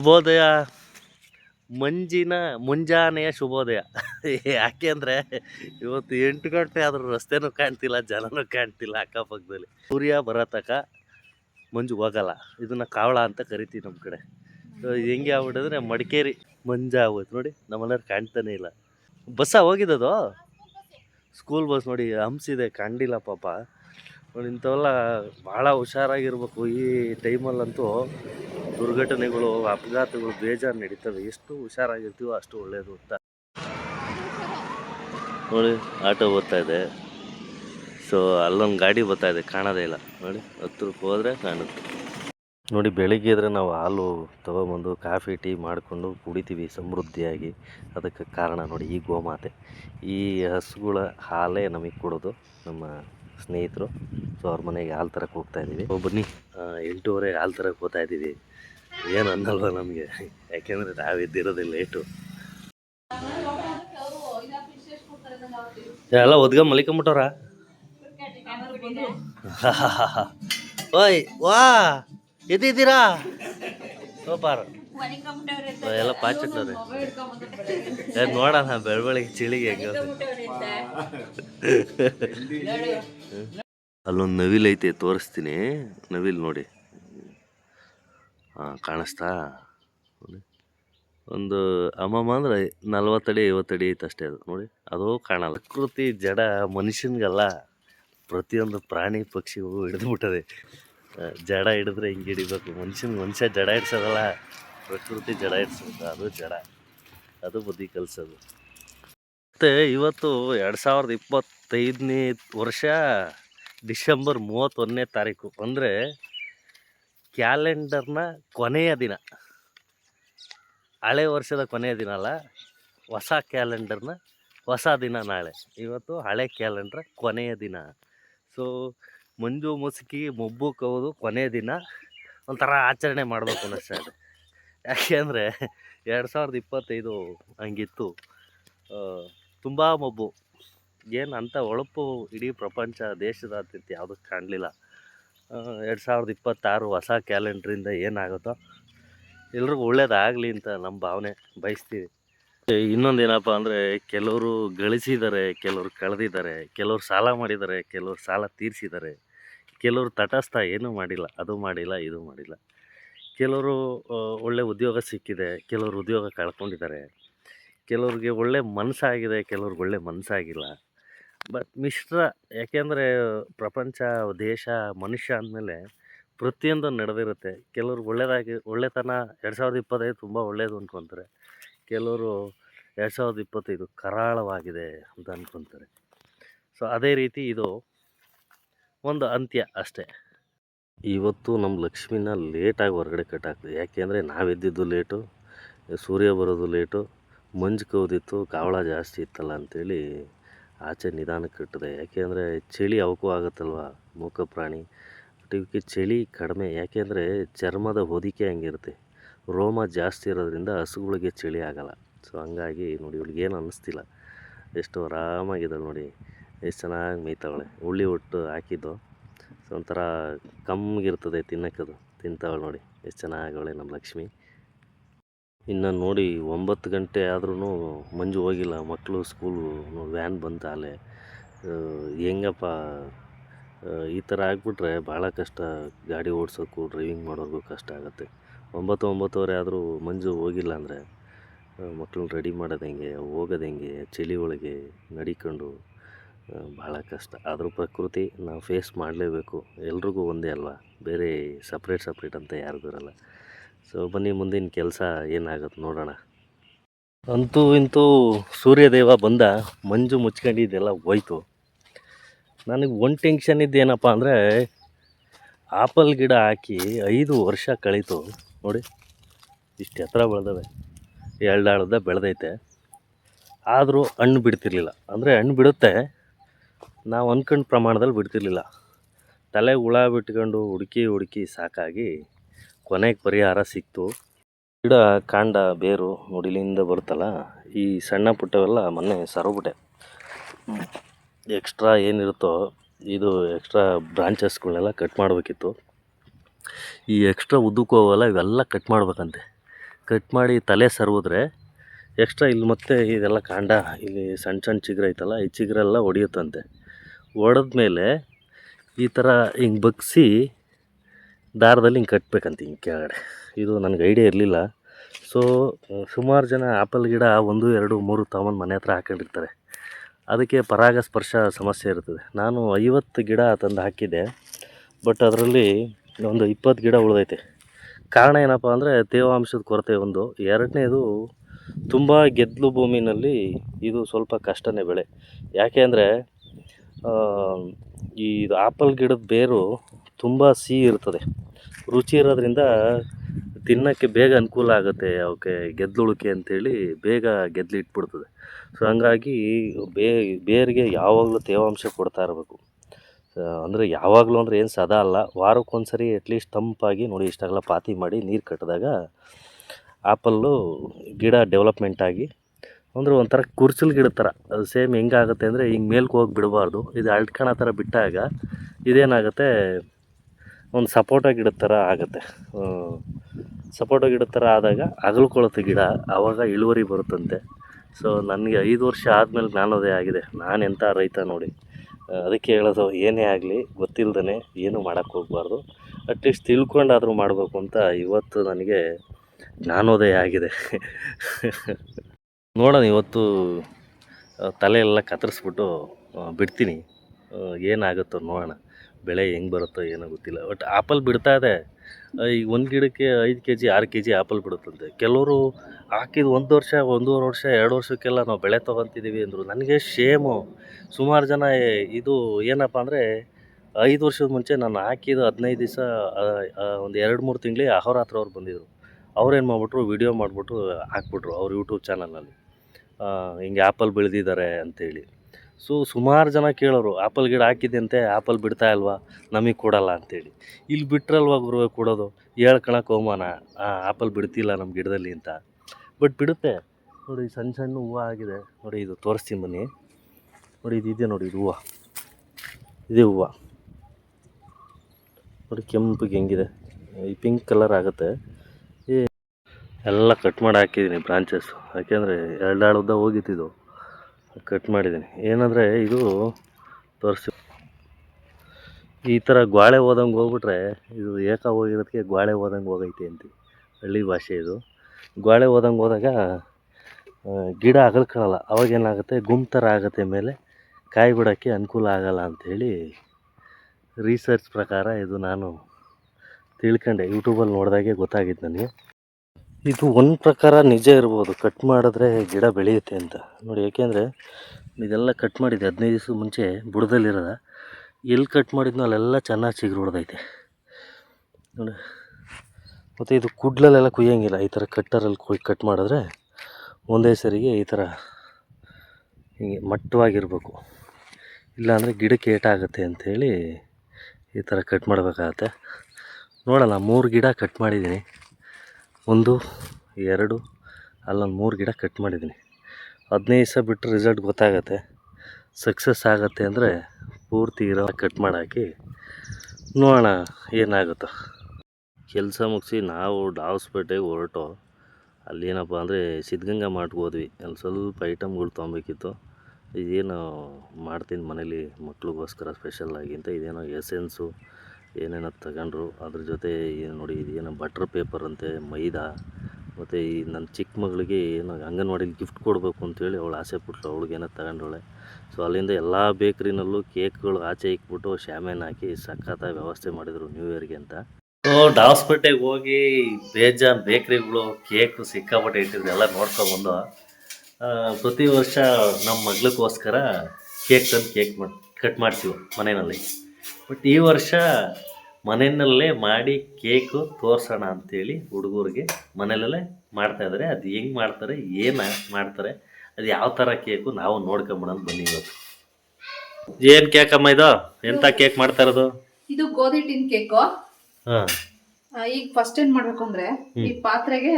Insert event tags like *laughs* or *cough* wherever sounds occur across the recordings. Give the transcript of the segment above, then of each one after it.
ಶುಭೋದಯ. ಮಂಜಿನ, ಮುಂಜಾನೆಯ ಶುಭೋದಯ. ಯಾಕೆ ಅಂದರೆ ಇವತ್ತು ಎಂಟು ಗಂಟೆ ಆದರೂ ರಸ್ತೆನೂ ಕಾಣ್ತಿಲ್ಲ, ಜನನೂ ಕಾಣ್ತಿಲ್ಲ ಅಕ್ಕಪಕ್ಕದಲ್ಲಿ. ಸೂರ್ಯ ಬರೋ ತನಕ ಮಂಜು ಹೋಗಲ್ಲ. ಇದನ್ನು ಕಾವಳ ಅಂತ ಕರಿತೀವಿ ನಮ್ಮ ಕಡೆ. ಹೆಂಗೆ ಆಗ್ಬಿಟ್ಟಿದ್ರೆ ಮಡಿಕೇರಿ, ಮಂಜ ಆಗೋಯ್ತು ನೋಡಿ, ನಮ್ಮನೆಯವ್ರು ಕಾಣ್ತಾನೆ ಇಲ್ಲ. ಬಸ್ಸ ಹೋಗಿದ್ದದು? ಸ್ಕೂಲ್ ಬಸ್ ನೋಡಿ ಹಂಸಿದೆ ಕಂಡಿಲ್ಲ ಪಾಪ. ನೋಡಿ, ಇಂಥವೆಲ್ಲ ಭಾಳ ಹುಷಾರಾಗಿರ್ಬೇಕು ಈ ಟೈಮಲ್ಲಂತೂ ದುರ್ಘಟನೆಗಳು, ಅಪಘಾತಗಳು, ಬೇಜಾರು ನಡೀತವೆ. ಎಷ್ಟು ಹುಷಾರಾಗಿರ್ತೀವೋ ಅಷ್ಟು ಒಳ್ಳೆಯದು ಅಂತ. ನೋಡಿ, ಆಟೋ ಬರ್ತಾ ಇದೆ. ಸೊ ಅಲ್ಲೊಂದು ಗಾಡಿ ಬರ್ತಾ ಇದೆ, ಕಾಣೋದೇ ಇಲ್ಲ. ನೋಡಿ ಹತ್ರಕ್ಕೆ ಹೋದರೆ ಕಾಣುತ್ತೆ. ನೋಡಿ, ಬೆಳಿಗ್ಗೆ ಇದ್ರೆ ನಾವು ಹಾಲು ತೊಗೊಬಂದು ಕಾಫಿ, ಟೀ ಮಾಡಿಕೊಂಡು ಕುಡಿತೀವಿ ಸಮೃದ್ಧಿಯಾಗಿ. ಅದಕ್ಕೆ ಕಾರಣ ನೋಡಿ, ಈ ಗೋಮಾತೆ. ಈ ಹಸುಗಳ ಹಾಲೇ ನಮಗೆ ಕೊಡೋದು ನಮ್ಮ ಸ್ನೇಹಿತರು. ಸೊ ಅವ್ರ ಮನೆಗೆ ಹಾಲು ತರಕ್ಕೆ ಹೋಗ್ತಾ ಇದ್ದೀವಿ ಬನ್ನಿ. ಎಂಟೂವರೆ ಹಾಲು ತರಕ್ಕೆ ಹೋಗ್ತಾ ಇದ್ದೀವಿ ಏನು ಅನ್ನಲ್ವ ನಮಗೆ? ಯಾಕೆಂದರೆ ತಾವಿದ್ದಿರೋದೇ ಲೇಟು ಎಲ್ಲ ಒದ್ಗ ಮಲಿಕೊಂಬಿಟ್ಟವ್ರ? *laughs* ಓಯ್ ವಾ ಎದ್ದಿದ್ದೀರಾ? ಸೋಪಾರ. ಎಲ್ಲ ಪಾಚಿಟ್ಟವ್ರೆ ಏ ನೋಡೋಣ ಬೆಳಬೆಳಿಗ್ಗೆ ಚಳಿಗೆ ಹೆಂಗ *laughs* ಅಲ್ಲೊಂದು ನವಿಲ್ ಐತೆ ತೋರಿಸ್ತೀನಿ. ನವಿಲ್ ನೋಡಿ. ಕಾಣಿಸ್ತಾ? ನೋಡಿ. ಒಂದು ಅಮ್ಮಮ್ಮ ಅಂದ್ರೆ ನಲ್ವತ್ತಡಿ ಐವತ್ತಡಿ ಐತೆ ಅಷ್ಟೇ ಅದು, ನೋಡಿ. ಅದು ಕಾಣಲ್ಲ. ಪ್ರಕೃತಿ, ಜಡ, ಮನುಷ್ಯನಿಗಲ್ಲ, ಪ್ರತಿಯೊಂದು ಪ್ರಾಣಿ ಪಕ್ಷಿಗೂ ಹಿಡಿದು ಬಿಟ್ಟದೆ ಜಡ ಹಿಡಿದ್ರೆ ಹಿಂಗೆ ಹಿಡಿಬೇಕು. ಮನುಷ್ಯನ ಮನುಷ್ಯ ಜಡ ಹಿಡ್ಸೋದಲ್ಲ, ಪ್ರಕೃತಿ ಜಡ ಹಿಡ್ಸೋದು, ಅದು ಜಡ. ಅದು ಬುದ್ಧಿ ಕಲಿಸೋದು. ಮತ್ತು ಇವತ್ತು ಎರಡು ಸಾವಿರದ ಇಪ್ಪತ್ತೈದನೇ ವರ್ಷ ಡಿಸೆಂಬರ್ ಮೂವತ್ತೊಂದನೇ ತಾರೀಕು. ಅಂದರೆ ಕ್ಯಾಲೆಂಡರ್ನ ಕೊನೆಯ ದಿನ. ಹಳೆ ವರ್ಷದ ಕೊನೆಯ ದಿನ ಅಲ್ಲ, ಹೊಸ ಕ್ಯಾಲೆಂಡರ್ನ ಹೊಸ ದಿನ ನಾಳೆ. ಇವತ್ತು ಹಳೆ ಕ್ಯಾಲೆಂಡ್ರ ಕೊನೆಯ ದಿನ. ಸೊ, ಮಂಜು ಮುಸುಕಿ, ಮೊಬ್ಬು ಕವುದು ಕೊನೆಯ ದಿನ. ಒಂಥರ ಆಚರಣೆ ಮಾಡಬೇಕು ಅನ್ನಿಸ್ತಾ ಇದೆ. ಯಾಕೆಂದರೆ ಎರಡು ಸಾವಿರದ ಇಪ್ಪತ್ತೈದು ಹಂಗಿತ್ತು. ತುಂಬ ಮೊಬ್ಬು. ಏನು ಅಂಥ ಹೊಳಪು ಇಡೀ ಪ್ರಪಂಚ ದೇಶದಾದ್ಯಂತ ಯಾವುದಕ್ಕೆ ಕಾಣಲಿಲ್ಲ. ಎರಡು ಸಾವಿರದ ಇಪ್ಪತ್ತಾರು ಹೊಸ ಕ್ಯಾಲೆಂಡ್ರಿಂದ ಏನಾಗುತ್ತೋ ಎಲ್ರಿಗೂ ಒಳ್ಳೇದಾಗಲಿ ಅಂತ ನಮ್ಮ ಭಾವನೆ ಬಯಸ್ತೀವಿ. ಇನ್ನೊಂದು ಏನಪ್ಪ ಅಂದರೆ ಕೆಲವರು ಗಳಿಸಿದ್ದಾರೆ, ಕೆಲವರು ಕಳೆದಿದ್ದಾರೆ, ಕೆಲವರು ಸಾಲ ಮಾಡಿದ್ದಾರೆ, ಕೆಲವರು ಸಾಲ ತೀರಿಸಿದ್ದಾರೆ. ಕೆಲವರು ತಟಸ್ಥ ಏನೂ ಮಾಡಿಲ್ಲ, ಅದು ಮಾಡಿಲ್ಲ, ಇದು ಮಾಡಿಲ್ಲ. ಕೆಲವರು ಒಳ್ಳೆ ಉದ್ಯೋಗ ಸಿಕ್ಕಿದೆ, ಕೆಲವರು ಉದ್ಯೋಗ ಕಳ್ಕೊಂಡಿದ್ದಾರೆ. ಕೆಲವ್ರಿಗೆ ಒಳ್ಳೆ ಮನಸ್ಸಾಗಿದೆ, ಕೆಲವ್ರಿಗೆ ಒಳ್ಳೆ ಮನಸ್ಸಾಗಿಲ್ಲ. ಬಟ್ ಮಿಶ್ರ ಯಾಕೆಂದರೆ ಪ್ರಪಂಚ, ದೇಶ, ಮನುಷ್ಯ ಅಂದಮೇಲೆ ಪ್ರತಿಯೊಂದು ನಡೆದಿರುತ್ತೆ. ಕೆಲವರು ಒಳ್ಳೆಯದಾಗಿ ಒಳ್ಳೆತನ ಎರಡು ಸಾವಿರದ ಇಪ್ಪತ್ತೈದು ತುಂಬ ಒಳ್ಳೆಯದು ಅಂದ್ಕೊತಾರೆ ಕೆಲವರು ಎರಡು ಸಾವಿರದ ಇಪ್ಪತ್ತೈದು ಕರಾಳವಾಗಿದೆ ಅಂತ ಅಂದ್ಕೊತಾರೆ ಸೊ ಅದೇ ರೀತಿ ಇದು ಒಂದು ಅಂತ್ಯ ಅಷ್ಟೇ. ಇವತ್ತು ನಮ್ಮ ಲಕ್ಷ್ಮಿನ ಲೇಟಾಗಿ ಹೊರಗಡೆ ಕಟ್ಟಾಕ್ತೀವಿ ಯಾಕೆಂದರೆ ನಾವೆದ್ದಿದ್ದು ಲೇಟು, ಸೂರ್ಯ ಬರೋದು ಲೇಟು, ಮಂಜು ಕವ್ದಿತ್ತು, ಕಾವಳ ಜಾಸ್ತಿ ಇತ್ತಲ್ಲ ಅಂಥೇಳಿ ಆಚೆ ನಿಧಾನಕ್ಕೆ ಇಟ್ಟಿದೆ ಯಾಕೆಂದರೆ ಚಳಿ ಅವಕ್ಕೂ ಆಗುತ್ತಲ್ವ? ಮೂಕ ಪ್ರಾಣಿ. ಬಟ್ ಇವಕ್ಕೆ ಚಳಿ ಕಡಿಮೆ. ಯಾಕೆಂದರೆ ಚರ್ಮದ ಹೊದಿಕೆ ಹಂಗಿರುತ್ತೆ. ರೋಮ ಜಾಸ್ತಿ ಇರೋದ್ರಿಂದ ಹಸುಗಳಿಗೆ ಚಳಿ ಆಗಲ್ಲ. ಸೊ ಹಂಗಾಗಿ ನೋಡಿ, ಇವಳಿಗೆ ಏನು ಅನ್ನಿಸ್ತಿಲ್ಲ. ಎಷ್ಟು ಆರಾಮಾಗಿದ್ದಾಳೆ ನೋಡಿ. ಎಷ್ಟು ಚೆನ್ನಾಗಿ ಮೇಯ್ತಾವಳೆ. ಉಳ್ಳಿ ಹೊಟ್ಟು ಹಾಕಿದ್ದು. ಸೊ, ಒಂಥರ ಕಮ್ಮಿಗಿರ್ತದೆ ತಿನ್ನೋಕ್ಕದು. ತಿಂತಾವಳೆ ನೋಡಿ. ಎಷ್ಟು ಚೆನ್ನಾಗವಳೆ ನಮ್ಮ ಲಕ್ಷ್ಮಿ. ಇನ್ನು ನೋಡಿ ಒಂಬತ್ತು ಗಂಟೆ ಆದ್ರೂ ಮಂಜು ಹೋಗಿಲ್ಲ. ಮಕ್ಕಳು ಸ್ಕೂಲು ವ್ಯಾನ್ ಬಂತ ಅಲ್ಲೇ. ಹೆಂಗಪ್ಪ? ಈ ಥರ ಆಗಿಬಿಟ್ರೆ ಭಾಳ ಕಷ್ಟ. ಗಾಡಿ ಓಡಿಸೋಕ್ಕೂ ಡ್ರೈವಿಂಗ್ ಮಾಡೋರ್ಗೂ ಕಷ್ಟ ಆಗುತ್ತೆ. ಒಂಬತ್ತು ಒಂಬತ್ತುವರೆ ಆದರೂ ಮಂಜು ಹೋಗಿಲ್ಲ ಅಂದರೆ ಮಕ್ಕಳನ್ನ ರೆಡಿ ಮಾಡೋದು ಹೆಂಗೆ? ಹೋಗೋದು ಹೆಂಗೆ? ಚಳಿ ಒಳಗೆ ನಡಿಕೊಂಡು ಭಾಳ ಕಷ್ಟ. ಆದರೂ ಪ್ರಕೃತಿ ನಾವು ಫೇಸ್ ಮಾಡಲೇಬೇಕು. ಎಲ್ರಿಗೂ ಒಂದೇ ಅಲ್ವಾ? ಬೇರೆ ಸಪ್ರೇಟ್ ಸಪ್ರೇಟ್ ಅಂತ ಯಾರಿಗೂ ಇರಲ್ಲ. ಸೊ ಬನ್ನಿ, ಮುಂದಿನ ಕೆಲಸ ಏನಾಗುತ್ತೆ ನೋಡೋಣ. ಅಂತೂ ಇಂತೂ ಸೂರ್ಯದೇವ ಬಂದ, ಮಂಜು ಮುಚ್ಕೊಂಡಿದ್ದೆಲ್ಲ ಹೋಯ್ತು. ನನಗೆ ಒಂದು ಟೆನ್ಷನ್ ಇದ್ದೇನಪ್ಪ ಅಂದರೆ, ಆಪಲ್ ಗಿಡ ಹಾಕಿ ಐದು ವರ್ಷ ಕಳೀತು. ನೋಡಿ, ಇಷ್ಟು ಎತ್ತರ ಬೆಳೆದವೆ. ಎರಡಾಳ್ದ ಬೆಳೆದೈತೆ. ಆದರೂ ಹಣ್ಣು ಬಿಡ್ತಿರ್ಲಿಲ್ಲ. ಅಂದರೆ ಹಣ್ಣು ಬಿಡುತ್ತೆ. ನಾವು ಅಂದ್ಕೊಂಡು ಪ್ರಮಾಣದಲ್ಲಿ ಬಿಡ್ತಿರ್ಲಿಲ್ಲ. ತಲೆ ಹುಳ ಬಿಟ್ಕೊಂಡು ಹುಡುಕಿ ಹುಡುಕಿ ಸಾಕಾಗಿ ಕೊನೆಗೆ ಪರಿಹಾರ ಸಿಕ್ತು. ಗಿಡ, ಕಾಂಡ, ಬೇರು ನುಡಿಲಿಂದ ಬರುತ್ತಲ್ಲ, ಈ ಸಣ್ಣ ಪುಟ್ಟವೆಲ್ಲ ಮೊನ್ನೆ ಸರೋಬಿಟ್ಟೆ ಎಕ್ಸ್ಟ್ರಾ ಏನಿರುತ್ತೋ, ಇದು ಎಕ್ಸ್ಟ್ರಾ ಬ್ರಾಂಚಸ್ಗಳನ್ನೆಲ್ಲ ಕಟ್ ಮಾಡಬೇಕಿತ್ತು. ಈ ಎಕ್ಸ್ಟ್ರಾ ಉದ್ದಕ್ಕೂ ಅವೆಲ್ಲ ಇವೆಲ್ಲ ಕಟ್ ಮಾಡಬೇಕಂತೆ. ಕಟ್ ಮಾಡಿ ತಲೆ ಸರ್ವಿದ್ರೆ, ಎಕ್ಸ್ಟ್ರಾ ಇಲ್ಲಿ ಮತ್ತೆ ಇದೆಲ್ಲ ಕಾಂಡ, ಇಲ್ಲಿ ಸಣ್ಣ ಸಣ್ಣ ಚಿಗ್ರ ಐತಲ್ಲ, ಈ ಚಿಗುರೆಲ್ಲ ಒಡೆದ ಮೇಲೆ ಈ ಥರ ಹಿಂಗೆ ಬಗ್ಸಿ ದಾರದಲ್ಲಿ ಹಿಂಗೆ ಕಟ್ಬೇಕಂತ ಹಿಂಗೆ ಕೆಳಗಡೆ. ಇದು ನನಗೆ ಐಡಿಯಾ ಇರಲಿಲ್ಲ. ಸೊ ಸುಮಾರು ಜನ ಆ್ಯಪಲ್ ಗಿಡ ಒಂದು, ಎರಡು, ಮೂರು ತಗೊಂಡು ಮನೆ ಹತ್ರ ಹಾಕೊಂಡಿರ್ತಾರೆ. ಅದಕ್ಕೆ ಪರಾಗಸ್ಪರ್ಶ ಸಮಸ್ಯೆ ಇರ್ತದೆ. ನಾನು ಐವತ್ತು ಗಿಡ ತಂದು ಹಾಕಿದ್ದೆ. ಬಟ್ ಅದರಲ್ಲಿ ಒಂದು ಇಪ್ಪತ್ತು ಗಿಡ ಉಳಿದೈತೆ. ಕಾರಣ ಏನಪ್ಪ ಅಂದರೆ ತೇವಾಂಶದ ಕೊರತೆ ಒಂದು. ಎರಡನೇದು ತುಂಬ ಗೆದ್ದಲು ಭೂಮಿನಲ್ಲಿ ಇದು ಸ್ವಲ್ಪ ಕಷ್ಟನೇ ಬೆಳೆ. ಯಾಕೆ ಅಂದರೆ ಈ ಆಪಲ್ ಗಿಡದ ಬೇರು ತುಂಬ ಸಿಹಿ ಇರ್ತದೆ. ರುಚಿ ಇರೋದ್ರಿಂದ ತಿನ್ನೋಕ್ಕೆ ಬೇಗ ಅನುಕೂಲ ಆಗುತ್ತೆ ಅವಕ್ಕೆ ಗೆದ್ಲುಳಿಕೆ ಅಂಥೇಳಿ ಬೇಗ ಗೆದ್ಲು ಇಟ್ಬಿಡ್ತದೆ. ಸೊ ಹಂಗಾಗಿ ಬೇ, ಬೇರಿಗೆ ಯಾವಾಗಲೂ ತೇವಾಂಶ ಕೊಡ್ತಾ ಇರಬೇಕು. ಅಂದರೆ ಯಾವಾಗಲೂ ಅಂದರೆ ಏನು ಸದಾ ಅಲ್ಲ, ವಾರಕ್ಕೊಂದ್ಸರಿ ಅಟ್ಲೀಸ್ಟ್ ತಂಪಾಗಿ ನೋಡಿ ಇಷ್ಟಾಗಲ್ಲ ಪಾತಿ ಮಾಡಿ ನೀರು ಕಟ್ಟಿದಾಗ ಆ್ಯಪಲ್ಲು ಗಿಡ ಡೆವಲಪ್ಮೆಂಟ್ ಆಗಿ ಅಂದರೆ ಒಂಥರ ಕುರ್ಚಲ್ ಗಿಡದ ಥರ ಅದು ಸೇಮ್ ಹೆಂಗಾಗುತ್ತೆ ಅಂದರೆ ಹಿಂಗೆ ಮೇಲ್ಕೋಗಿ ಬಿಡಬಾರ್ದು. ಇದು ಅಳ್ಕಣ ಥರ ಬಿಟ್ಟಾಗ ಇದೇನಾಗುತ್ತೆ ಒಂದು ಸಪೋಟ ಗಿಡದ ಥರ ಆಗುತ್ತೆ. ಸಪೋಟ ಗಿಡದ ಥರ ಆದಾಗ ಅಗಲ್ಕೊಳುತ್ತೆ ಗಿಡ ಆವಾಗ ಇಳುವರಿ ಬರುತ್ತಂತೆ. ಸೊ ನನಗೆ ಐದು ವರ್ಷ ಆದಮೇಲೆ ಜ್ಞಾನೋದಯ ಆಗಿದೆ. ನಾನು ಎಂಥ ರೈತ ನೋಡಿ ಅದಕ್ಕೆ ಹೇಳೋದು, ಏನೇ ಆಗಲಿ ಗೊತ್ತಿಲ್ಲದೇ ಏನೂ ಮಾಡೋಕ್ಕೆ ಹೋಗಬಾರ್ದು. ಅಟ್ಲೀಸ್ಟ್ ತಿಳ್ಕೊಂಡಾದರೂ ಮಾಡಬೇಕು ಅಂತ ಇವತ್ತು ನನಗೆ ಜ್ಞಾನೋದಯ ಆಗಿದೆ. *laughs* ನೋಡೋಣ ಇವತ್ತು ತಲೆಯೆಲ್ಲ ಕತ್ತರಿಸ್ಬಿಟ್ಟು ಬಿಡ್ತೀನಿ. ಏನಾಗುತ್ತೋ ನೋಡೋಣ. ಬೆಳೆ ಹೆಂಗೆ ಬರುತ್ತೋ ಏನೋ ಗೊತ್ತಿಲ್ಲ. ಬಟ್ ಆಪಲ್ ಬಿಡ್ತಾ ಇದೆ. ಈಗ ಒಂದು ಗಿಡಕ್ಕೆ ಐದು ಕೆ ಜಿ ಆರು ಕೆ ಜಿ ಆಪಲ್ ಬಿಡುತ್ತಂತೆ. ಕೆಲವರು ಹಾಕಿದ ಒಂದು ವರ್ಷ, ಒಂದೂವರೆ ವರ್ಷ, ಎರಡು ವರ್ಷಕ್ಕೆಲ್ಲ ನಾವು ಬೆಳೆ ತೊಗೊತಿದ್ದೀವಿ ಅಂದರು ನನಗೆ ಶೇಮು. ಸುಮಾರು ಜನ ಇದು ಏನಪ್ಪ ಅಂದರೆ ಐದು ವರ್ಷದ ಮುಂಚೆ ನಾನು ಹಾಕಿದ ಹದಿನೈದು ದಿವಸ ಒಂದು ಎರಡು ಮೂರು ತಿಂಗಳಿಗೆ ಅಹೋರಾತ್ರ ಅವ್ರು ಬಂದಿದ್ದರು ಅವ್ರೇನು ಮಾಡ್ಬಿಟ್ರು, ವಿಡಿಯೋ ಮಾಡಿಬಿಟ್ಟು ಹಾಕ್ಬಿಟ್ರು ಅವ್ರ ಯೂಟ್ಯೂಬ್ ಚಾನಲಲ್ಲಿ ಹಿಂಗೆ ಆ್ಯಪಲ್ ಬೆಳೆದಿದ್ದಾರೆ ಅಂತೇಳಿ. ಸೊ ಸುಮಾರು ಜನ ಕೇಳೋರು ಆ್ಯಪಲ್ ಗಿಡ ಹಾಕಿದ್ದಂತೆ ಆ್ಯಪಲ್ ಬಿಡ್ತಾ ಇಲ್ವಾ? ನಮಗೆ ಕೊಡಲ್ಲ ಅಂತೇಳಿ. ಇಲ್ಲಿ ಬಿಟ್ರಲ್ವಾ ಗುರುವೆ ಕೊಡೋದು? ಹೇಳ್ಕೊಳಕ್ಕೆ ಅವಮಾನ ಆ್ಯಪಲ್ ಬಿಡ್ತಿಲ್ಲ ನಮ್ಮ ಗಿಡದಲ್ಲಿ ಅಂತ. ಬಟ್ ಬಿಡುತ್ತೆ. ನೋಡಿ ಸಣ್ಣ ಸಣ್ಣ ಹೂವು ಆಗಿದೆ. ನೋಡಿ, ಇದು ತೋರಿಸ್ತೀನಿ ಬನ್ನಿ. ನೋಡಿ, ಇದು ಇದೆ ನೋಡಿ, ಇದು ಹೂವು. ಇದೇ ಹೂವು. ನೋಡಿ, ಕೆಂಪಿಗೆ ಹೆಂಗಿದೆ. ಈ ಪಿಂಕ್ ಕಲರ್ ಆಗುತ್ತೆ. ಏ, ಎಲ್ಲ ಕಟ್ ಮಾಡಿ ಹಾಕಿದ್ದೀನಿ ಬ್ರಾಂಚಸ್ಸು ಯಾಕೆಂದರೆ ಹೋಗಿತ್ತು ಹೋಗಿತ್ತಿದ್ದು ಕಟ್ ಮಾಡಿದ್ದೀನಿ. ಏನಂದರೆ ಇದು ತೋರಿಸಿ. ಈ ಥರ ಗ್ವಾಳೆ ಹೋದಂಗೆ ಹೋಗ್ಬಿಟ್ರೆ ಇದು ಏಕ ಹೋಗಿರೋದಕ್ಕೆ ಗ್ವಾಳೆ ಹೋದಂಗೆ ಹೋಗೈತೆ ಅಂತ, ಹಳ್ಳಿ ಭಾಷೆ ಇದು. ಗ್ವಾಳೆ ಹೋದಂಗೆ ಹೋದಾಗ ಗಿಡ ಅಗಲ್ಕೊಳ್ಳಲ್ಲ ಅವಾಗ ಏನಾಗುತ್ತೆ? ಗುಮ್ ಥರ ಆಗುತ್ತೆ ಮೇಲೆ ಕಾಯಿ ಬಿಡೋಕ್ಕೆ ಅನುಕೂಲ ಆಗಲ್ಲ ಅಂಥೇಳಿ ರಿಸರ್ಚ್ ಪ್ರಕಾರ ಇದು ನಾನು ತಿಳ್ಕೊಂಡೆ. ಯೂಟ್ಯೂಬಲ್ಲಿ ನೋಡಿದಾಗೆ ಗೊತ್ತಾಗಿತ್ತು ನನಗೆ. ಇದು ಒಂದು ಪ್ರಕಾರ ನಿಜ ಇರ್ಬೋದು. ಕಟ್ ಮಾಡಿದ್ರೆ ಗಿಡ ಬೆಳೆಯುತ್ತೆ ಅಂತ. ನೋಡಿ, ಏಕೆಂದರೆ ಇದೆಲ್ಲ ಕಟ್ ಮಾಡಿದೆ ಹದಿನೈದು ದಿವಸ ಮುಂಚೆ ಬುಡದಲ್ಲಿರೋದ. ಎಲ್ಲಿ ಕಟ್ ಮಾಡಿದ್ನೋ ಅಲ್ಲೆಲ್ಲ ಚೆನ್ನಾಗಿ ಚಿಗುರು ಹೊಡೆದೈತೆ ನೋಡಿ, ಮತ್ತು ಇದು ಕುಡ್ಲಲ್ಲೆಲ್ಲ ಕುಯ್ಯೋಂಗಿಲ್ಲ. ಈ ಥರ ಕಟ್ಟರಲ್ಲಿ ಕುಯ್ ಕಟ್ ಮಾಡಿದ್ರೆ ಒಂದೇ ಸರಿಗೆ ಈ ಥರ ಹಿಂಗೆ ಮಟ್ಟವಾಗಿರ್ಬೇಕು. ಇಲ್ಲಾಂದರೆ ಗಿಡಕ್ಕೆ ಏಟಾಗುತ್ತೆ ಅಂಥೇಳಿ ಈ ಥರ ಕಟ್ ಮಾಡಬೇಕಾಗತ್ತೆ. ನೋಡೋಣ, ಮೂರು ಗಿಡ ಕಟ್ ಮಾಡಿದ್ದೀನಿ. ಒಂದು, ಎರಡು ಅಲ್ಲೊಂದು ಮೂರು ಗಿಡ ಕಟ್ ಮಾಡಿದ್ದೀನಿ. ಹದಿನೈದು ದಿವಸ ಬಿಟ್ಟು ರಿಸಲ್ಟ್ ಗೊತ್ತಾಗುತ್ತೆ. ಸಕ್ಸಸ್ ಆಗುತ್ತೆ ಅಂದರೆ ಪೂರ್ತಿ ಇರೋ ಕಟ್ ಮಾಡಾಕಿ ನೋಡೋಣ ಏನಾಗುತ್ತೋ. ಕೆಲಸ ಮುಗಿಸಿ ನಾವು ಡಾವ್ಸ್ಪೇಟೆಗೆ ಹೊರಟು. ಅಲ್ಲೇನಪ್ಪ ಅಂದರೆ ಸಿದ್ಧಗಂಗಾ ಮಠಕ್ಕೆ ಹೋದ್ವಿ. ಅಲ್ಲಿ ಸ್ವಲ್ಪ ಐಟಮ್ಗಳು ತೊಗೊಬೇಕಿತ್ತು. ಇದೇನು ಮಾಡ್ತೀನಿ ಮನೇಲಿ ಮಕ್ಳಿಗೋಸ್ಕರ ಸ್ಪೆಷಲ್ಲಾಗಿ ಅಂತ ಇದೇನೋ ಎಸೆನ್ಸು ಏನೇನೋ ತಗೊಂಡ್ರು, ಅದ್ರ ಜೊತೆ ಏನು ನೋಡಿ, ಇದೇನೋ ಬಟ್ರ್ ಪೇಪರ್ ಅಂತೆ, ಮೈದಾ, ಮತ್ತು ಈ ನನ್ನ ಚಿಕ್ಕ ಮಗಳಿಗೆ ಏನೋ ಅಂಗನವಾಡಿಲಿ ಗಿಫ್ಟ್ ಕೊಡಬೇಕು ಅಂತೇಳಿ ಅವಳು ಆಸೆ ಪಟ್ಲು ಅವಳಿಗೇನೋ ತಗೊಂಡವಳೆ ಸೊ ಅಲ್ಲಿಂದ ಎಲ್ಲ ಬೇಕ್ರಿನಲ್ಲೂ ಕೇಕ್ಗಳು ಆಚೆ ಇಕ್ಬಿಟ್ಟು ಶಾಮೇನ್ ಹಾಕಿ ಸಖತ್ತಾಗಿ ವ್ಯವಸ್ಥೆ ಮಾಡಿದರು ನ್ಯೂ ಇಯರ್ಗೆ ಅಂತ. ಸೊ ಡಾಸ್ಪೇಟೆಗೆ ಹೋಗಿ ಬೇಜಾನ್ ಬೇಕ್ರಿಗಳು, ಕೇಕು ಸಿಕ್ಕಾಪಟ್ಟೆ ಇಟ್ಟಿದ್ರು, ಎಲ್ಲ ನೋಡ್ಕೊಬಂದು ಪ್ರತಿ ವರ್ಷ ನಮ್ಮ ಮಗಳಿಗೋಸ್ಕರ ಕೇಕ್ ತಂದು ಕೇಕ್ ಮಾಡಿ ಕಟ್ ಮಾಡ್ತೀವಿ ಮನೆಯಲ್ಲಿ. ಬಟ್ ಈ ವರ್ಷ ಮನೆಯಲ್ಲೇ ಮಾಡಿ ಕೇಕು ತೋರಿಸೋಣ ಅಂಥೇಳಿ ಹುಡುಗರಿಗೆ ಮನೆಯಲ್ಲೇ ಮಾಡ್ತಾ ಇದ್ದಾರೆ ಅದು ಹೆಂಗೆ ಮಾಡ್ತಾರೆ ಏನು ಮಾಡ್ತಾರೆ ಅದು ಯಾವ ಥರ ಕೇಕು ನಾವು ನೋಡ್ಕೊಂಬಿಡೋಣ ಬನ್ನಿ ಇವತ್ತು. ಏನು ಕೇಕ್ ಅಮ್ಮ ಇದು? ಎಂಥ ಕೇಕ್ ಮಾಡ್ತಾ ಇರೋದು? ಇದು ಗೋಧಿ ಹಿಟ್ಟಿನ ಕೇಕು. ಹಾಂ. ಈಗ ಫಸ್ಟ್ ಏನ್ ಮಾಡ್ಬೇಕು ಅಂದ್ರೆ ಈ ಪಾತ್ರೆಗೆ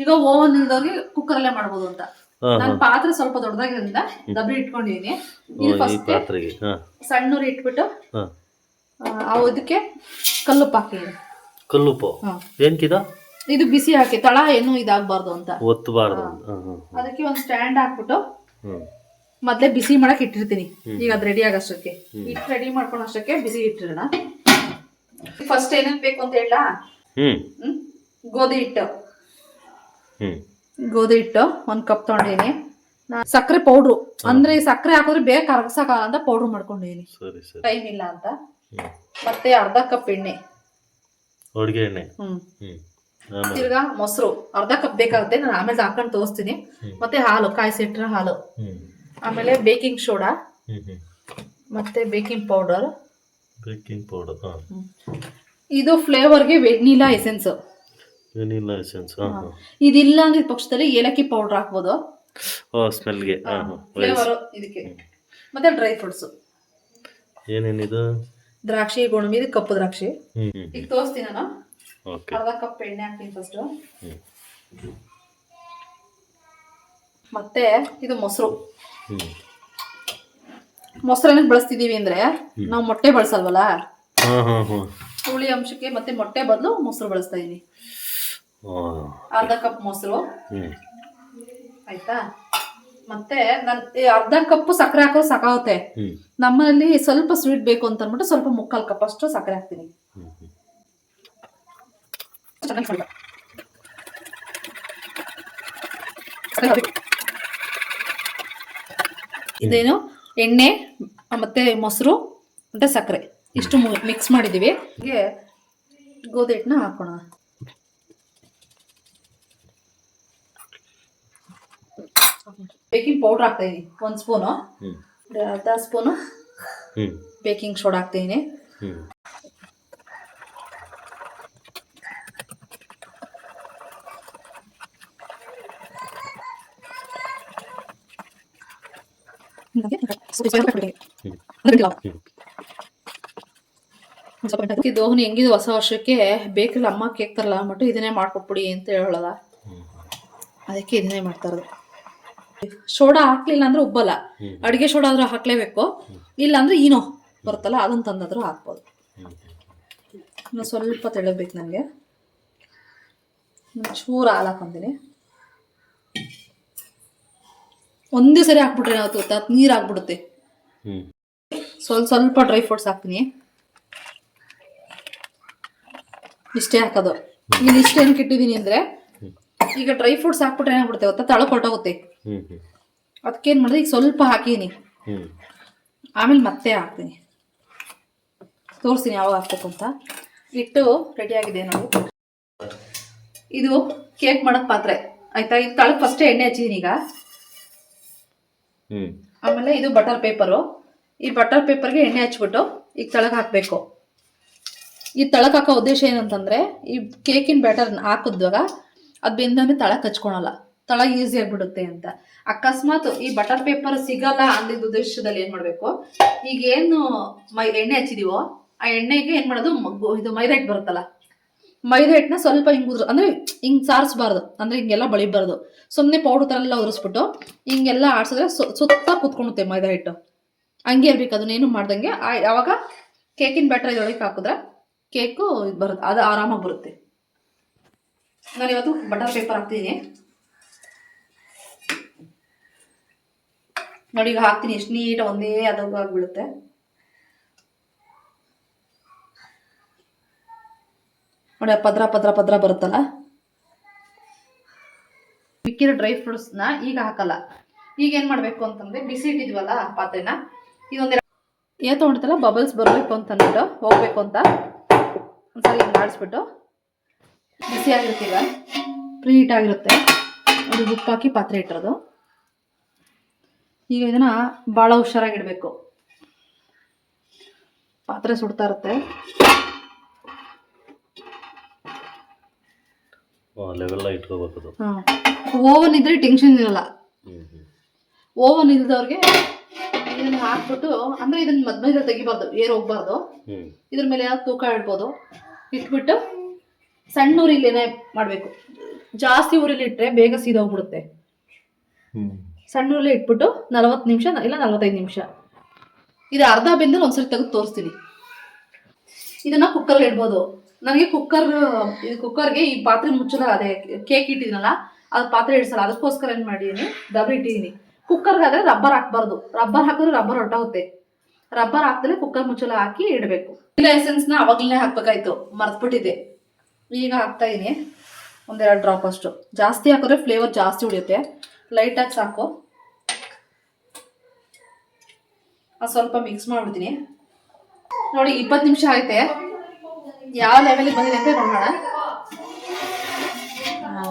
ಈಗ ಓವನ್ ಇಲ್ದೋಗಿ ಕುಕ್ಕರ್ ಅಲ್ಲೇ ಮಾಡ್ಬೋದು ಅಂತ. ನಾನು ಪಾತ್ರೆ ಸ್ವಲ್ಪ ದೊಡ್ಡದಾಗಿರೋದ್ರಿಂದ ದಬ್ರಿ ಇಟ್ಕೊಂಡಿದೀನಿ. ಇದು ಫಸ್ಟ್ ಸಣ್ಣೂರು ಇಟ್ಬಿಟ್ಟು ಆ, ಅವು ಇದಕ್ಕೆ ಕಲ್ಲುಪ್ಪು ಹಾಕಿದ್ದೀನಿ ಕಲ್ಲುಪ್ಪು? ಇದು ಬಿಸಿ ಹಾಕಿ ತಳ ಏನು ಇದಾಗಬಾರ್ದು ಅಂತ. ಒತ್ತಬಾರ್ದು ಅದಕ್ಕೆ ಒಂದು ಸ್ಟ್ಯಾಂಡ್ ಹಾಕ್ಬಿಟ್ಟು ಮತ್ತೆ ಮೊದಲೇ ಬಿಸಿ ಮಾಡಕ್ ಇಟ್ಟಿರ್ತೀನಿ. ಈಗ ಅದು ರೆಡಿ ಆಗಷ್ಟಕ್ಕೆ. ಇಟ್ಟು ರೆಡಿ ಮಾಡ್ಕೊಂಡು ಅಷ್ಟಕ್ಕೆ ಬಿಸಿ ಇಟ್ಟಿರೋಣ. ಫಸ್ಟ್ ಏನೇನ್ ಬೇಕು ಅಂತ ಹೇಳ? ಗೋಧಿ ಹಿಟ್ಟು. ಗೋಧಿ ಹಿಟ್ಟು ಒಂದ್ ಕಪ್ ತಗೊಂಡೇನಿ ಸಕ್ಕರೆ ಪೌಡ್ರು. ಅಂದ್ರೆ ಸಕ್ಕರೆ ಹಾಕಿದ್ರೆ ಬೇಗ ಕರಗಸಕ್ಕಾಗ ಅಂತ ಪೌಡ್ರ್ ಸರಿ. ಟೈಮ್ ಇಲ್ಲ ಅಂತ. ಮತ್ತೆ ಅರ್ಧ ಕಪ್ ಎಣ್ಣೆ. ಅಡುಗೆ ಎಣ್ಣೆ? ಹ್ಮ್. ತಿರ್ಗಾ ಮೊಸರು. ಅರ್ಧ ಕಪ್ ಬೇಕಾಗುತ್ತೆ. ನಾನು ಆಮೇಲೆ ಹಾಕೊಂಡು ತೋರಿಸ್ತೀನಿ. ಮತ್ತೆ ಹಾಲು ಕಾಯಿಸಿಟ್ರ ಹಾಲು. ಆಮೇಲೆ ಬೇಕಿಂಗ್ ಸೋಡಾ. ಮತ್ತೆ ಬೇಕಿಂಗ್ ಪೌಡರ್. ಬೇಕಿಂಗ್ ಪೌಡರ್ ಇದು ಫ್ಲೇವರ್ಗೆ ವೆನಿಲಾ ಎಸೆನ್ಸ್. ವೆನಿಲಾ ಎಸೆನ್ಸ್ ಇದಿಲ್ಲ ಅಂದ್ರೆ ಪಕ್ಷದಲ್ಲಿ ಏಲಕ್ಕಿ ಪೌಡರ್ ಹಾಕ್ಬೋದು. ಓ ಸ್ಮೆಲ್ಗೆ. ಫ್ಲೇವರ್ ಇದಕ್ಕೆ. ಮತ್ತೆ ಡ್ರೈ ಫ್ರೂಟ್ಸ್. ಏನೇನಿದು? ದ್ರಾಕ್ಷಿ ಗೋಡಂಬಿ ಇದು ಕಪ್ಪು ದ್ರಾಕ್ಷಿ. ಈಗ ತೋರಿಸ್ತೀನಿ ನಾನು. ಅರ್ಧ ಕಪ್ ಎಣ್ಣೆ ಹಾಕ್ತೀನಿ ಫಸ್ಟ್ ಮತ್ತೆ ಇದು ಮೊಸರು. ಮೊಸರನ್ನ ಮೊಸರು ಏನಕ್ಕೆ ಬಳಸ್ತಿದೀವಿ ಅಂದ್ರೆ ನಾವು ಮೊಟ್ಟೆ ಬಳಸಲ್ವಲ್ಲ? ಹುಳಿ ಅಂಶಕ್ಕೆ ಮತ್ತೆ ಮೊಟ್ಟೆ ಬದಲು ಮೊಸರು ಬಳಸ್ತಾ ಇದೀನಿ. ಅರ್ಧ ಕಪ್ ಮೊಸರು. ಆಯ್ತಾ? ಮತ್ತೆ ನನ್ ಈ ಅರ್ಧ ಕಪ್ ಸಕ್ಕರೆ ಹಾಕೋದು ಸಾಕಾಗುತ್ತೆ. ನಮ್ಮಲ್ಲಿ ಸ್ವಲ್ಪ ಸ್ವೀಟ್ ಬೇಕು ಅಂತ ಅಂದ್ಬಿಟ್ಟು ಸ್ವಲ್ಪ ಮುಕ್ಕಾಲ್ ಕಪ್ ಅಷ್ಟು ಸಕ್ಕರೆ ಹಾಕ್ತೀನಿ. ಇದೇನು? ಎಣ್ಣೆ ಮತ್ತೆ ಮೊಸರು ಮತ್ತೆ ಸಕ್ಕರೆ. ಇಷ್ಟು ಮಿಕ್ಸ್ ಮಾಡಿದೀವಿ ಗೋಧಿ ಹಿಟ್ಟನ್ನ ಹಾಕೋಣ. ಬೇಕಿಂಗ್ ಪೌಡರ್ ಹಾಕ್ತಾ ಇದೀನಿ. ಒಂದು ಸ್ಪೂನು. ಅರ್ಧ ಸ್ಪೂನು. ಬೇಕಿಂಗ್ ಸೋಡಾ ಹಾಕ್ತೀನಿ ಇದೀನಿ. ಹೆಂಗಿದು ಹೊಸ ವರ್ಷಕ್ಕೆ? ಬೇಕ್ರಿಲಿ ಅಮ್ಮ ಕೇಕ್ ತರಲ್ಲ ಅಂದ್ಬಿಟ್ಟು ಇದನ್ನೇ ಮಾಡ್ಕೊಟ್ಬಿಡಿ ಅಂತ ಹೇಳೋದ ಅದಕ್ಕೆ ಇದನ್ನೇ ಮಾಡ್ತಾ ಇರೋದು. ಸೋಡಾ ಹಾಕ್ಲಿಲ್ಲ ಅಂದ್ರೆ ಉಬ್ಬಲ್ಲ. ಅಡಿಗೆ ಸೋಡಾ ಆದ್ರೂ ಹಾಕ್ಲೇಬೇಕು. ಇಲ್ಲ ಅಂದ್ರೆ ಏನೋ ಬರುತ್ತಲ್ಲ ಅದನ್ನ ತಂದಾದ್ರೂ ಹಾಕ್ಬೋದು. ಇನ್ನು ಸ್ವಲ್ಪ ತೆಳಬೇಕು ನನಗೆ. ಚೂರು ಹಾಲು ಹಾಕೊಂತೀನಿ ಒಂದೇ ಸರಿ ಹಾಕ್ಬಿಟ್ರೆ ನಾವು ಗೊತ್ತಾ? ನೀರು ಹಾಕ್ಬಿಡುತ್ತೆ ಸ್ವಲ್ಪ ಸ್ವಲ್ಪ ಡ್ರೈ ಫ್ರೂಟ್ಸ್ ಹಾಕ್ತೀನಿ. ಇಷ್ಟೇ ಹಾಕೋದು. ಇಲ್ಲಿ ಇಷ್ಟೇನು ಕಿಟ್ಟಿದ್ದೀನಿ ಅಂದ್ರೆ ಈಗ ಡ್ರೈ ಫ್ರೂಟ್ಸ್ ಹಾಕ್ಬಿಟ್ರೆ ಏನಾಗ್ಬಿಡುತ್ತೆ ಗೊತ್ತಾ? ತಳ ಕೊಟ್ಟೋಗುತ್ತೆ ಹ್ಞೂ ಹ್ಞೂ ಅದಕ್ಕೇನು ಮಾಡಿದೆ? ಈಗ ಸ್ವಲ್ಪ ಹಾಕೀನಿ. ಆಮೇಲೆ ಮತ್ತೆ ಹಾಕ್ತೀನಿ. ತೋರಿಸ್ತೀನಿ ಯಾವಾಗ ಹಾಕ್ಬೇಕು ಅಂತ. ಹಿಟ್ಟು ರೆಡಿ ಆಗಿದೆ ನಾವು ಇದು ಕೇಕ್ ಮಾಡೋ ಪಾತ್ರೆ. ಆಯ್ತಾ? ಇದು ತಳಕ್ಕೆ ಫಸ್ಟೇ ಎಣ್ಣೆ ಹಚ್ಚಿದ್ದೀನಿ ಈಗ. ಆಮೇಲೆ ಇದು ಬಟರ್ ಪೇಪರು ಈ ಬಟರ್ ಪೇಪರ್ಗೆ ಎಣ್ಣೆ ಹಚ್ಬಿಟ್ಟು ಈಗ ತಳಗೆ ಹಾಕಬೇಕು. ಈ ತಳಕ್ಕೆ ಹಾಕೋ ಉದ್ದೇಶ ಏನಂತಂದರೆ ಈ ಕೇಕಿನ ಬ್ಯಾಟರ್ ಹಾಕಿದ್ವಾಗ ಅದು ಬೆಂದಂದ್ರೆ ತಳಕ್ಕೆ ಹಚ್ಕೊಳಲ್ಲ ತಳ ಈಸಿ ಆಗಿಬಿಡುತ್ತೆ ಅಂತ. ಅಕಸ್ಮಾತ್ ಈ ಬಟರ್ ಪೇಪರ್ ಸಿಗಲ್ಲ ಅಂದಿದ್ದ ಉದ್ದೇಶದಲ್ಲಿ ಏನು ಮಾಡಬೇಕು? ಈಗ ಏನು ಮೈ, ಎಣ್ಣೆ ಹಚ್ಚಿದೀವೋ, ಆ ಎಣ್ಣೆಗೆ ಏನು ಮಾಡೋದು? ಇದು ಮೈದಾ ಹಿಟ್ಟು ಬರುತ್ತಲ್ಲ. ಮೈದಾ ಹಿಟ್ಟನ್ನ ಸ್ವಲ್ಪ ಹಿಂಗ್ ಉದ್ರ, ಅಂದ್ರೆ ಹಿಂಗ್ ಸಾರಿಸ್ಬಾರ್ದು. ಅಂದ್ರೆ ಹಿಂಗೆಲ್ಲ ಬಳಿಬಾರ್ದು. ಸುಮ್ಮನೆ ಪೌಡರ್ ತರ ಎಲ್ಲ ಉರಿಸ್ಬಿಟ್ಟು ಹಿಂಗೆಲ್ಲ ಆಡ್ಸಿದ್ರೆ ಸುತ್ತ ಕುತ್ಕೊಳುತ್ತೆ ಮೈದಾ ಹಿಟ್ಟು. ಹಂಗೆ ಇರ್ಬೇಕು. ಅದನ್ನೇನು ಮಾಡ್ದಂಗೆ ಯಾವಾಗ ಕೇಕಿನ ಬ್ಯಾಟರ್ ಇದೊಳಗೆ ಹಾಕಿದ್ರೆ ಕೇಕು ಇದು ಬರುತ್ತೆ. ಅದು ಆರಾಮಾಗಿ ಬರುತ್ತೆ. ನಾನು ಇವತ್ತು ಬಟರ್ ಪೇಪರ್ ಹಾಕ್ತೀನಿ ನೋಡಿ ಈಗ ಹಾಕ್ತೀನಿ. ಎಷ್ಟು ನೀಟ್ ಒಂದೇ ಅದಾಗ ಆಗ್ಬಿಡುತ್ತೆ. ನೋಡಿ ಪದ್ರ ಪದ್ರ ಪದ್ರ ಬರುತ್ತಲ್ಲ? ಮಿಕ್ಕಿರೋ ಡ್ರೈ ಫ್ರೂಟ್ಸ್ನ ಈಗ ಹಾಕಲ್ಲ. ಈಗ ಏನು ಮಾಡಬೇಕು ಅಂತಂದ್ರೆ ಬಿಸಿ ಇಟ್ಟಿದ್ವಲ್ಲ ಆ ಪಾತ್ರೆನ ಇದೊಂದು ಏನ್ ತೊಗೊಂಡಿರ್ತಲ್ಲ ಬಬಲ್ಸ್ ಬರಬೇಕು ಅಂತ ಅಂದ್ಬಿಟ್ಟು ಹೋಗ್ಬೇಕು ಅಂತ. ಒಂದ್ಸಲ ಹಿಂಗೆ ಆಡಿಸ್ಬಿಟ್ಟು. ಬಿಸಿ ಆಗಿರುತ್ತೆ ಈಗ. ಪ್ರೀ ಹೀಟ್ ಆಗಿರುತ್ತೆ. ಅದು ಉಪ್ಪಾಕಿ ಹಾಕಿ ಪಾತ್ರೆ ಇಟ್ಟಿರೋದು. ಈಗ ಇದನ್ನ ಭಾಳ ಹುಷಾರಾಗಿಡಬೇಕು. ಪಾತ್ರೆ ಸುಡ್ತಾ ಇರುತ್ತೆ. ಓವನ್ ಇದ್ರೆ ಟೆನ್ಷನ್ ಇರಲ್ಲ. ಓವನ್ ಇಲ್ದವ್ರಿಗೆ ಇದನ್ನ ಹಾಕ್ಬಿಟ್ಟು ಅಂದ್ರೆ ಇದನ್ನ ಮದ್ಮೇಲೆ ತೆಗಿಬಾರ್ದು ಏರ್ ಹೋಗ್ಬಾರ್ದು. ಇದ್ರ ಮೇಲೆ ಯಾವ್ದು ತೂಕ ಇಡ್ಬೋದು. ಇಟ್ಬಿಟ್ಟು ಸಣ್ಣ ಉರಿಲೇನೆ ಮಾಡಬೇಕು. ಜಾಸ್ತಿ ಉರಿಲಿ ಇಟ್ಟರೆ ಬೇಗ ಸೀದೋಗ್ಬಿಡುತ್ತೆ. ಹ್ಞೂ ಸಣ್ಣ ಉರಿಲಿ ಇಟ್ಬಿಟ್ಟು ನಲವತ್ತು ನಿಮಿಷ ಇಲ್ಲ ನಲವತ್ತೈದು ನಿಮಿಷ. ಇದು ಅರ್ಧ ಬೆಂದಲ್ಲಿ ಒಂದ್ಸರಿ ತೆಗೆದು ತೋರಿಸ್ತೀನಿ. ಇದನ್ನ ಕುಕ್ಕರ್ಗೆ ಇಡ್ಬೋದು. ನನಗೆ ಕುಕ್ಕರ್ ಇದು ಕುಕ್ಕರ್ಗೆ ಈ ಪಾತ್ರೆ ಮುಚ್ಚಲ ಅದೇ ಕೇಕ್ ಇಟ್ಟಿದ್ದೀನಲ್ಲ ಅದು ಪಾತ್ರೆ ಇಡ್ಸಲ್ಲ. ಅದಕ್ಕೋಸ್ಕರ ಏನು ಮಾಡಿದೀನಿ ದಬೆ ಇಟ್ಟಿದ್ದೀನಿ ಕುಕ್ಕರ್ಗಾದ್ರೆ ರಬ್ಬರ್ ಹಾಕ್ಬಾರ್ದು. ರಬ್ಬರ್ ಹಾಕಿದ್ರೆ ರಬ್ಬರ್ ಹೊಟ್ಟೋಗುತ್ತೆ ರಬ್ಬರ್ ಹಾಕಿದ್ರೆ ಕುಕ್ಕರ್ ಮುಚ್ಚಲ ಹಾಕಿ ಇಡಬೇಕು. ಇಲ್ಲ ಎಸೆನ್ಸ್ನ ಅವಾಗಲೇ ಹಾಕ್ಬೇಕಾಯ್ತು. ಮರ್ತ್ಬಿಟ್ಟಿದ್ದೆ. ಈಗ ಹಾಕ್ತಾ ಇದೀನಿ. ಒಂದೆರಡು ಡ್ರಾಪ್ ಅಷ್ಟು. ಜಾಸ್ತಿ ಹಾಕಿದ್ರೆ ಫ್ಲೇವರ್ ಜಾಸ್ತಿ ಉಳಿಯುತ್ತೆ. ಲೈಟಾಗಿ ಸಾಕು. ಸ್ವಲ್ಪ ಮಿಕ್ಸ್ ಮಾಡ್ಬಿಡ್ತೀನಿ. ನೋಡಿ, ಇಪ್ಪತ್ತು ನಿಮಿಷ ಆಯ್ತೆ. ಯಾವ ಲೆವೆಲಿಗೆ ಬಂದಿದೆ ಅಂತ ನೋಡೋಣ.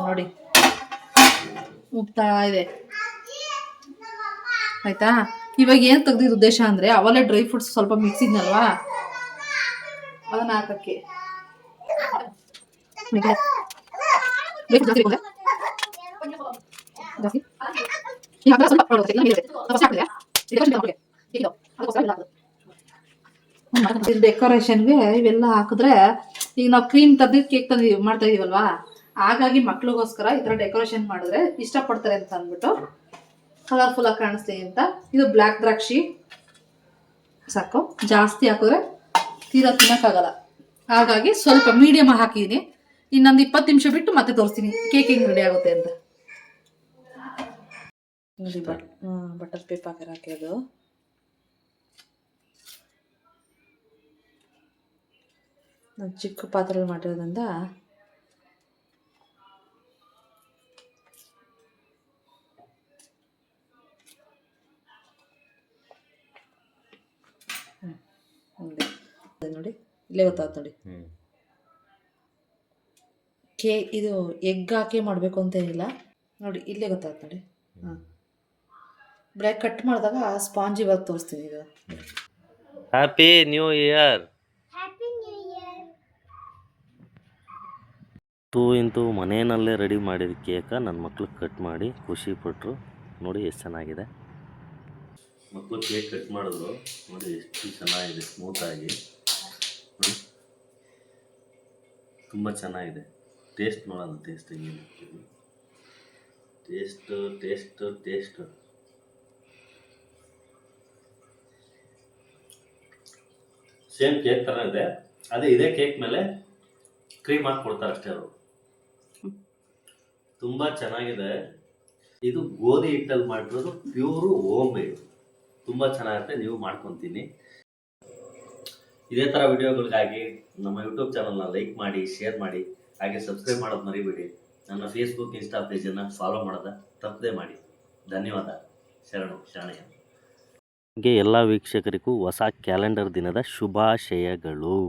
ನೋಡಿ. ಉಪ್ತಾ ಇದೆ. ಆಯ್ತಾ? ಇವಾಗ ಏನು ತೆಗ್ದಿದ್ದ ಉದ್ದೇಶ ಅಂದ್ರೆ ಅವಲೇ ಡ್ರೈ ಫ್ರೂಟ್ಸ್ ಸ್ವಲ್ಪ ಮಿಕ್ಸ್ ಇದ್ನಲ್ವಾ? ಅದನ್ನ ಹಾಕಕ್ಕೆ. ಜಾಸ್ತಿ ಈ ಸ್ವಲ್ಪ ಜಾಸ್ತಿ ಹಾಕಿದ್ರೆ, ಡೆಕೋರೇಷನ್. ಇದು, ಅದಕ್ಕೋಸ್ಕರ ಇಲ್ಲ. ಡೆಕೋರೇಷನ್ಗೆ ಇವೆಲ್ಲ ಹಾಕಿದ್ರೆ ಈಗ ನಾವು ಕ್ರೀಮ್ ತಂದಿದ್ದು ಕೇಕ್ ತಂದು ಮಾಡ್ತಾ ಇದೀವಲ್ವಾ? ಹಾಗಾಗಿ ಮಕ್ಳಿಗೋಸ್ಕರ ಈ ಥರ ಡೆಕೋರೇಷನ್ ಮಾಡಿದ್ರೆ ಇಷ್ಟಪಡ್ತಾರೆ ಅಂತ ಅಂದ್ಬಿಟ್ಟು ಕಲರ್ಫುಲ್ ಆಗಿ ಕಾಣಿಸ್ತೀನಿ ಅಂತ. ಇದು ಬ್ಲ್ಯಾಕ್ ದ್ರಾಕ್ಷಿ. ಸಾಕು. ಜಾಸ್ತಿ ಹಾಕಿದ್ರೆ ತೀರಾ ತಿನ್ನೋಕ್ಕಾಗಲ್ಲ. ಹಾಗಾಗಿ ಸ್ವಲ್ಪ ಮೀಡಿಯಮ್ ಹಾಕಿದ್ದೀನಿ ಇನ್ನೊಂದು ಇಪ್ಪತ್ತು ನಿಮಿಷ ಬಿಟ್ಟು ಮತ್ತೆ ತೋರಿಸ್ತೀನಿ. ಕೇಕ್ ಹೆಂಗೆ ರೆಡಿ ಆಗುತ್ತೆ ಅಂತ. ನೋಡಿ ಬಟ್ ಬಟರ್ ಪೇಪರ್ ಹಾಕಿರೋದು. ನಾನು ಚಿಕ್ಕ ಪಾತ್ರೆಯಲ್ಲಿ ಮಾಡಿರೋದ್ರಿಂದ ನೋಡಿ ಇಲ್ಲೇ ಗೊತ್ತಾಗುತ್ತೆ ನೋಡಿ. ಕೇ ಇದು ಎಗ್ ಹಾಕಿ ಮಾಡಬೇಕು ಅಂತ ಏನಿಲ್ಲ. ನೋಡಿ ಇಲ್ಲೇ ಗೊತ್ತಾಗುತ್ತೆ ನೋಡಿ. ಹಾಂ ಬ್ಲ್ಯಾಕ್ ಕಟ್ ಮಾಡಿದಾಗ ಸ್ಪಾಂಜ್ ಇವಾಗ ತೋರಿಸ್ತೀನಿ ಇದು happy new year two into ಮನೆಯಲ್ಲೇ ರೆಡಿ ಮಾಡಿದ ಕೇಕ ನನ್ನ ಮಕ್ಕಳು ಕಟ್ ಮಾಡಿ ಖುಷಿ ಪಟ್ಟರು ನೋಡಿ ಎಷ್ಟು ಚೆನ್ನಾಗಿದೆ. ಮಕ್ಕಳು ಕೇಕ್ ಕಟ್ ಮಾಡಿದ್ರು. ನೋಡಿ ಎಷ್ಟು ಚೆನ್ನಾಗಿದೆ ಸ್ಮೂತಾಗಿ ತುಂಬ ಚೆನ್ನಾಗಿದೆ. ಟೇಸ್ಟ್ ನೋಡೋಣ ಟೇಸ್ಟ್ ಹೆಂಗಿದೆ. Taste taste taste same cake ಥರ ಇದೆ. ಅದೇ ಇದೇ ಕೇಕ್ ಮೇಲೆ ಕ್ರೀಮ್ ಹಾಕಿ ಕೊಡ್ತಾರೆ ಅಷ್ಟೇ ಅವರು. ತುಂಬ ಚೆನ್ನಾಗಿದೆ. ಇದು ಗೋಧಿ ಹಿಟ್ಟಲ್ಲಿ ಮಾಡಿರೋದು ಪ್ಯೂರು ಹೋಮ್ ಮೇಡ್ ತುಂಬ ಚೆನ್ನಾಗಿರುತ್ತೆ ನೀವು ಮಾಡ್ಕೊತೀನಿ. ಇದೇ ಥರ ವಿಡಿಯೋಗಳಿಗಾಗಿ ನಮ್ಮ ಯೂಟ್ಯೂಬ್ ಚಾನಲ್ನ ಲೈಕ್ ಮಾಡಿ ಶೇರ್ ಮಾಡಿ, ಹಾಗೆ ಸಬ್ಸ್ಕ್ರೈಬ್ ಮಾಡೋದು ಮರಿಬೇಡಿ. ನನ್ನ ಫೇಸ್ಬುಕ್ ಇನ್ಸ್ಟಾ ಪೇಜನ್ನು ಫಾಲೋ ಮಾಡೋದ ತಪ್ಪದೇ ಮಾಡಿ. ಧನ್ಯವಾದ. ಶರಣು, ಶರಣಯ್ಯ. ಎಲ್ಲ ವೀಕ್ಷಕರಿಗೂ ಹೊಸ ಕ್ಯಾಲೆಂಡರ್ ದಿನದ ಶುಭಾಶಯಗಳು.